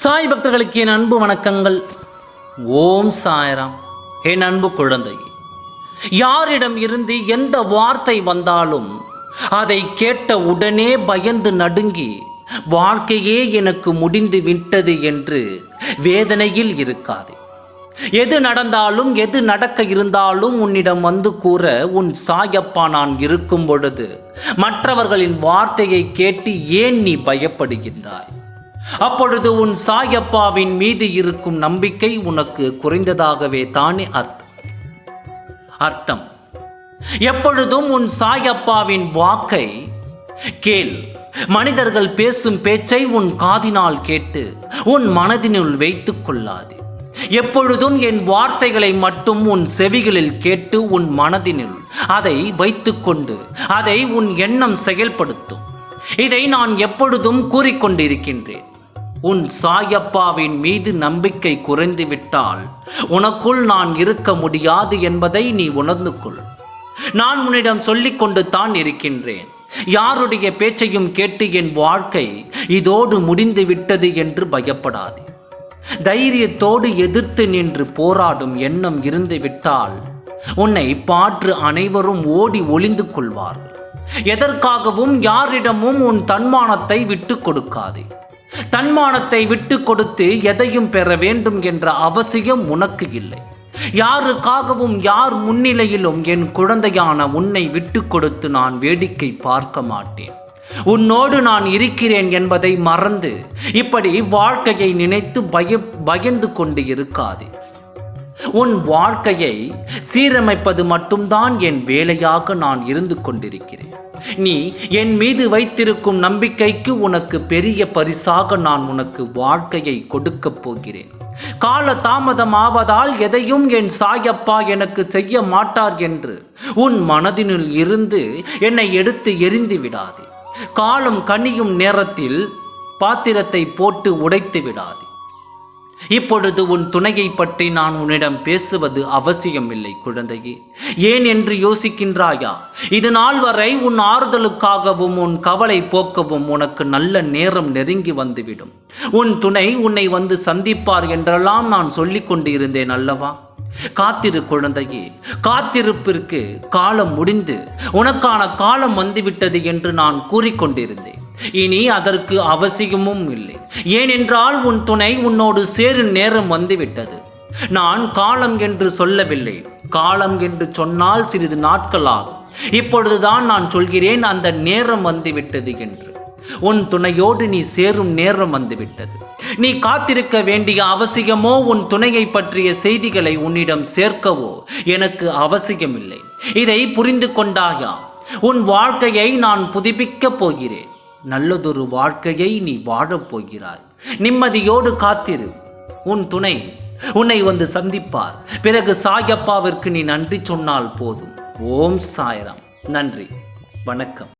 சாய் பக்தர்களுக்கு என் அன்பு வணக்கங்கள். ஓம் சாயராம். என் அன்பு குழந்தை யாரிடம் இருந்து எந்த வார்த்தை வந்தாலும் அதை கேட்ட உடனே பயந்து நடுங்கி வாழ்க்கையே எனக்கு முடிந்து விட்டது என்று வேதனையில் இருக்காது. எது நடந்தாலும் எது நடக்க இருந்தாலும் உன்னிடம் வந்து கூற உன் சாயப்பா நான் இருக்கும் பொழுது மற்றவர்களின் வார்த்தையை கேட்டு ஏன் நீ பயப்படுகின்றாய்? அப்பொழுது உன் சாயப்பாவின் மீது இருக்கும் நம்பிக்கை உனக்கு குறைந்ததாகவே தானே அர்த்தம். அர்த்தம். எப்பொழுதும் உன் சாயப்பாவின் வாக்கை கேள். மனிதர்கள் பேசும் பேச்சை உன் காதினால் கேட்டு உன் மனதினுள் வைத்துக் கொள்ளாது. எப்பொழுதும் என் வார்த்தைகளை மட்டும் உன் செவிகளில் கேட்டு உன் மனதினுள் அதை வைத்துக்கொண்டு அதை உன் எண்ணம் செயல்படுத்தும். இதை நான் எப்பொழுதும் கூறிக்கொண்டிருக்கின்றேன். உன் சாயப்பாவின் மீது நம்பிக்கை குறைந்து விட்டால் உனக்குள் நான் இருக்க முடியாது என்பதை நீ உணர்ந்து கொள். நான் உன்னிடம் சொல்லிக் கொண்டு தான் இருக்கின்றேன். யாருடைய பேச்சையும் கேட்டு என் வாழ்க்கை இதோடு முடிந்து விட்டது என்று பயப்படாது. தைரியத்தோடு எதிர்த்து நின்று போராடும் எண்ணம் இருந்து விட்டால் உன்னை பாற்று அனைவரும் ஓடி ஒளிந்து கொள்வார்கள். எதற்காகவும் யாரிடமும் உன் தன்மானத்தை விட்டு கொடுக்காதே. தன்மானத்தை விட்டு கொடுத்து எதையும் பெற வேண்டும் என்ற அவசியம் உனக்கு இல்லை. யாருக்காகவும் யார் முன்னிலையிலும் என் குழந்தையான உன்னை விட்டு கொடுத்து நான் வேடிக்கை பார்க்க மாட்டேன். உன்னோடு நான் இருக்கிறேன் என்பதை மறந்து இப்படி வாழ்க்கையை நினைத்து பய பயந்து கொண்டு இருக்காதே. உன் வாழ்க்கையை சீரமைப்பது மட்டும்தான் என் வேலையாக நான் இருந்து கொண்டிருக்கிறேன். நீ என் மீது வைத்திருக்கும் நம்பிக்கைக்கு உனக்கு பெரிய பரிசாக நான் உனக்கு வாழ்க்கையை கொடுக்கப் போகிறேன். கால தாமதமாவதால் எதையும் என் சாயப்பா எனக்கு செய்ய மாட்டார் என்று உன் மனதினுள் இருந்து என்னை எடுத்து எரிந்து விடாதே. காலம் கனியும் நேரத்தில் பாத்திரத்தை போட்டு உடைத்து விடாதே. இப்பொழுது உன் துணையை பற்றி நான் உன்னிடம் பேசுவது அவசியமில்லை குழந்தையே. ஏன் என்று யோசிக்கின்றாயா? இது நாள் வரை உன் ஆறுதலுக்காகவும் உன் கவலை போக்கவும் உனக்கு நல்ல நேரம் நெருங்கி வந்துவிடும். உன் துணை உன்னை வந்து சந்திப்பார் என்றெல்லாம் நான் சொல்லிக் கொண்டிருந்தேன் அல்லவா? காத்திரு குழந்தையே. காத்திருப்பிற்கு காலம் முடிந்து உனக்கான காலம் வந்துவிட்டது என்று நான் கூறிக்கொண்டிருந்தேன் இனி அதற்கு அவசியமும் இல்லை. ஏனென்றால் உன் துணை உன்னோடு சேரும் நேரம் வந்துவிட்டது. நான் காலம் என்று சொல்லவில்லை. காலம் என்று சொன்னால் சிறிது நாட்கள் ஆகும் இப்பொழுதுதான் நான் சொல்கிறேன் அந்த நேரம் வந்துவிட்டது என்று. உன் துணையோடு நீ சேரும் நேரம் வந்துவிட்டது. நீ காத்திருக்க வேண்டிய அவசியமோ உன் துணையை பற்றிய செய்திகளை உன்னிடம் சேர்க்கவோ எனக்கு அவசியமில்லை. இதை புரிந்து கொண்டாயா உன் வாழ்க்கையை நான் புதுப்பிக்கப் போகிறேன். நல்லதொரு வாழ்க்கையை நீ வாழப் போகிறாய். நிம்மதியோடு காத்திரு. உன் துணை உன்னை வந்து சந்திப்பார். பிறகு சாயப்பாவிற்கு நீ நன்றி சொன்னால் போதும். ஓம் சாயராம். நன்றி. வணக்கம்.